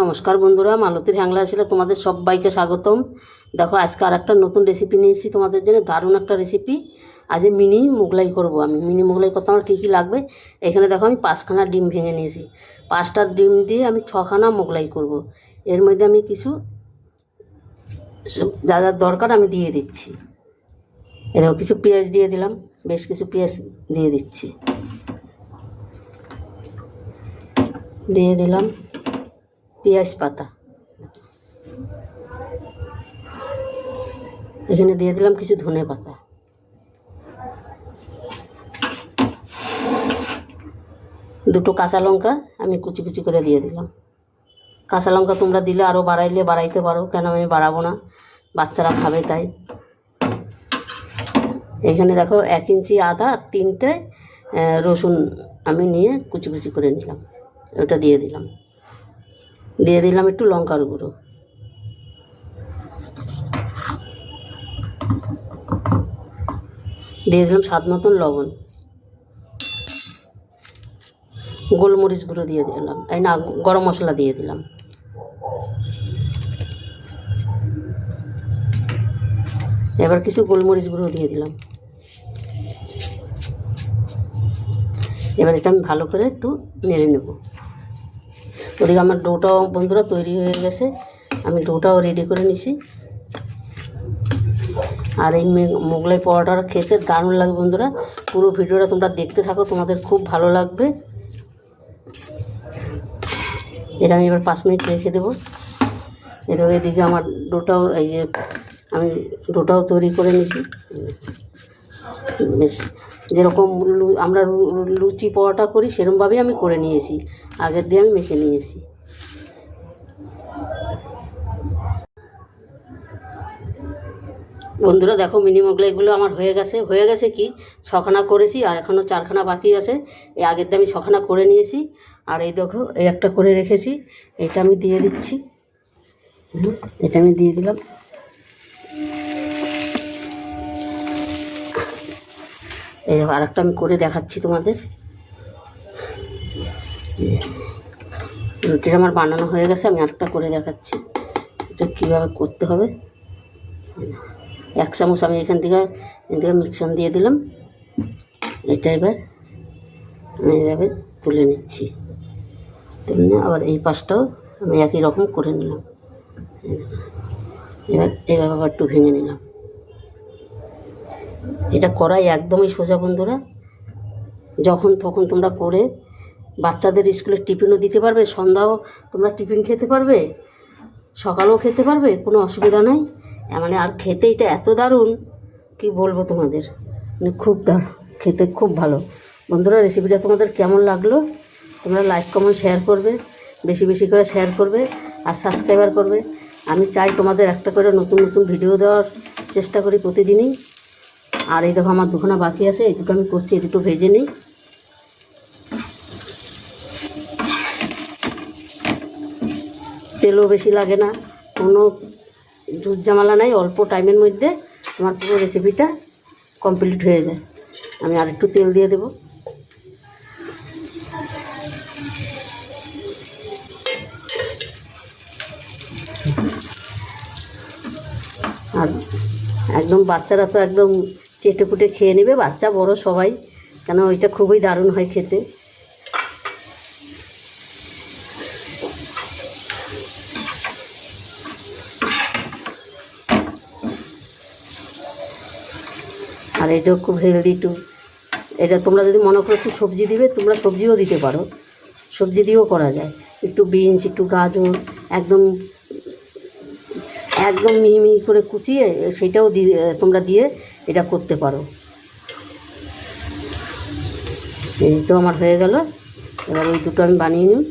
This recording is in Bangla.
নমস্কার বন্ধুরা, মালতীর হ্যাংলা আসলে তোমাদের সবাইকে স্বাগতম। দেখো, আজকে আর একটা নতুন রেসিপি নিয়ে এসেছি তোমাদের জন্য, দারুণ একটা রেসিপি আজ মিনি মোগলাই করব আমি। মিনি মোগলাই করতে আমার কী কী লাগবে? এখানে দেখো, আমি পাঁচখানা ডিম ভেঙে নিয়েছি। পাঁচটা ডিম দিয়ে আমি ছখানা মোগলাই করব। এর মধ্যে আমি কিছু যা যা দরকার আমি দিয়ে দিচ্ছি। এ দেখো, কিছু পেঁয়াজ দিয়ে দিলাম, বেশ কিছু পেঁয়াজ দিয়ে দিচ্ছি। দিয়ে দিলাম পেঁয়াজ পাতা। এখানে দিয়ে দিলাম কিছু ধনে পাতা। দুটো কাঁচা লঙ্কা আমি কুচি কুচি করে দিয়ে দিলাম। কাঁচা লঙ্কা তোমরা দিলে আরও বাড়াইলে বাড়াইতে পারো, কেন আমি বাড়াবো না? বাচ্চারা খাবে তাই। এখানে দেখো এক ইঞ্চি আদা, তিনটে রসুন আমি নিয়ে কুচি কুচি করে নিলাম। ওটা দিয়ে দিলাম। দিয়ে দিলাম একটু লঙ্কার গুঁড়ো। দিয়ে দিলাম স্বাদ মতন লবণ। গোলমরিচ গুঁড়ো দিয়ে দিলাম, এই না, গরম মশলা দিয়ে দিলাম। এবার কিছু গোলমরিচ গুঁড়ো দিয়ে দিলাম। এবার এটা আমি ভালো করে একটু নেড়ে নেব। ওদিকে আমার ডোটাও বন্ধুরা তৈরি হয়ে গেছে। আমি ডোটাও রেডি করে নিছি। আর এই মোগলাই পরোটাটা খেতে দারুণ লাগে বন্ধুরা। পুরো ভিডিওটা তোমরা দেখতে থাকো, তোমাদের খুব ভালো লাগবে। এটা আমি এবার পাঁচ মিনিট রেখে দেবো। এবার এদিকে আমার ডোটাও এই যে আমি ডোটাও তৈরি করে নিছি। বেশ। যেরকম আমরা লুচি পরোটা করি সেরকমভাবেই আমি করে নিয়েছি। আগের দিয়ে আমি মেখে নিয়েছি। বন্ধুরা, দেখো মিনি মোগলাইগুলো আমার হয়ে গেছে। হয়ে গেছে কি? ছখানা করেছি, আর এখনও চারখানা বাকি আছে। এই আগের দিয়ে আমি ছখানা করে নিয়েছি। আর এই দেখো, এই একটা করে রেখেছি। এটা আমি দিয়ে দিচ্ছি। এটা আমি দিয়ে দিলাম। এই দেখো, আরেকটা আমি করে দেখাচ্ছি তোমাদের। রুটিটা আমার বানানো হয়ে গেছে, আমি আরেকটা করে দেখাচ্ছি। এটা কীভাবে করতে হবে? এক চামচ আমি এখান থেকে এখান থেকে মিক্সন দিয়ে দিলাম। এটা এবার আমি এইভাবে তুলে নিচ্ছি। তুলে নিয়ে আবার এই পাশটাও আমি একই রকম করে নিলাম। এবার এইভাবে আবার একটু ভেঙে নিলাম। এটা করাই একদমই সোজা বন্ধুরা। যখন তখন তোমরা করে বাচ্চাদের স্কুলে টিফিনও দিতে পারবে, সন্ধ্যাও তোমরা টিফিন খেতে পারবে, সকালেও খেতে পারবে, কোনো অসুবিধা নাই। মানে আর খেতে এটা এত দারুণ, কি বলব তোমাদের? মানে খুব দারুণ, খেতে খুব ভালো। বন্ধুরা রেসিপিটা তোমাদের কেমন লাগল? তোমরা লাইক কমেন্ট শেয়ার করবে, বেশি বেশি করে শেয়ার করবে আর সাবস্ক্রাইবার করবে। আমি চাই তোমাদের একটা করে নতুন নতুন ভিডিও দেওয়ার চেষ্টা করি প্রতিদিনই। আর এই দেখো আমার দুখানা বাকি আছে, এই দুটো আমি করছি, এই দুটো ভেজে নিই। তেলও বেশি লাগে না, কোনো দুধ জামালা নাই, অল্প টাইমের মধ্যে আমার পুরো রেসিপিটা কমপ্লিট হয়ে যায়। আমি আর একটু তেল দিয়ে দেবো। আর একদম বাচ্চারা তো একদম চেটে পুটে খেয়ে নেবে, বাচ্চা বড় সবাই। কেন ওইটা খুবই দারুণ হয় খেতে। আর এটাও খুব হেলদি টু এটা তোমরা যদি মনে করো একটু সবজি দিবে, তোমরা সবজিও দিতে পারো। সবজি দিয়েও করা যায়। একটু বিনস একটু গাজর, একদম একদম মিহি মিহি করে কুচিয়ে সেটাও দিয়ে তোমরা দিয়ে এটা করতে পারো। এই তো আমার হয়ে গেল। এবার ওই দুটো আমি বানিয়ে নিই।